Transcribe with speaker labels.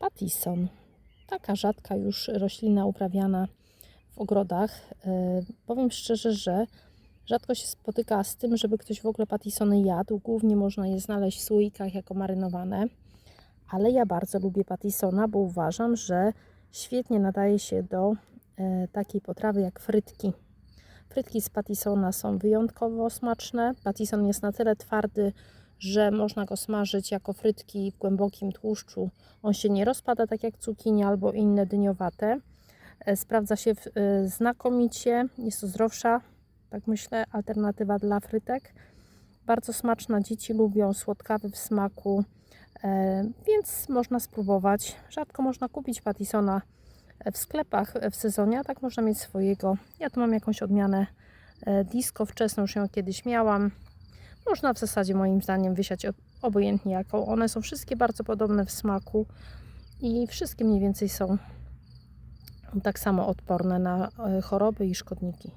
Speaker 1: Patison. Taka rzadka już roślina uprawiana w ogrodach. E, Powiem szczerze, że rzadko się spotyka z tym, żeby ktoś w ogóle patisony jadł. Głównie można je znaleźć w słoikach jako marynowane. Ale ja bardzo lubię patisona, bo uważam, że świetnie nadaje się do e, takiej potrawy jak frytki. Frytki z patisona są wyjątkowo smaczne. Patison jest na tyle twardy, że można go smażyć jako frytki w głębokim tłuszczu. On się nie rozpada tak jak cukinia albo inne dyniowate. E, Sprawdza się e, znakomicie. Jest to zdrowsza, tak myślę, alternatywa dla frytek. Bardzo smaczna, dzieci lubią, słodkawy w smaku, e, więc można spróbować. Rzadko można kupić patisona w sklepach w sezonie, a tak można mieć swojego. Ja tu mam jakąś odmianę disco wczesną, już ją kiedyś miałam. Można w zasadzie moim zdaniem wysiać ob- obojętnie jaką. One są wszystkie bardzo podobne w smaku i wszystkie mniej więcej są tak samo odporne na e, choroby i szkodniki.